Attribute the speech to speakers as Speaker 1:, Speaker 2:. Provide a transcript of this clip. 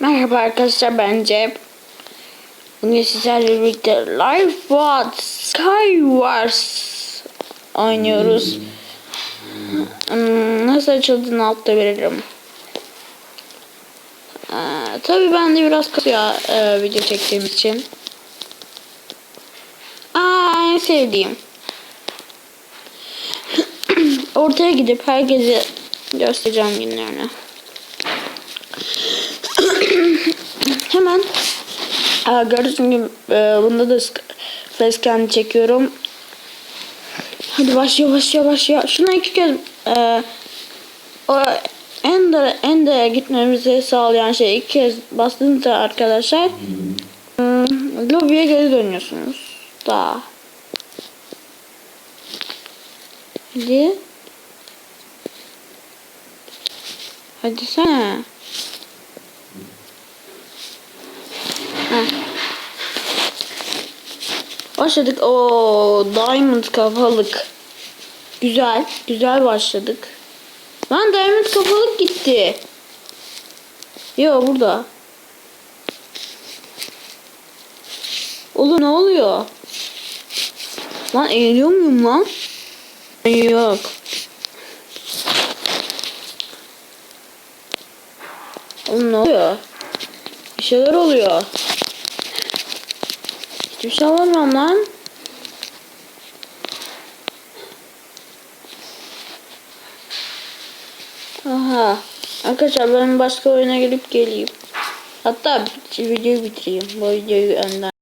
Speaker 1: Merhaba arkadaşlar ben Cem. Bugün sizlerle birlikte Life What Skywars oynuyoruz. Hmm, Nasıl açıldığını altta veririm. Ee, tabii ben de biraz kasıyor e, video çektiğim için. Aa en sevdiğim. Ortaya gidip herkese göstereceğim günlerini. Aa, gördüğünüz gibi e, bunda da facecam çekiyorum. Hadi başlıyor başlıyor başlıyor. Şuna iki kez e, o Ender'e Ender'e gitmemizi sağlayan şey iki kez bastığınızda arkadaşlar hmm, geri dönüyorsunuz. Daha. Hadi. Hadi sen. Başladık. O diamond kafalık. Güzel. Güzel başladık. Lan diamond kafalık gitti. Yo burada. Oğlum ne oluyor? Lan eğiliyor muyum lan? Yok. Oğlum ne oluyor? Bir şeyler oluyor. Hiçbir alamıyorum lan. Aha. Arkadaşlar ben başka oyuna gelip geleyim. Hatta videoyu bitireyim. Bu videoyu önden.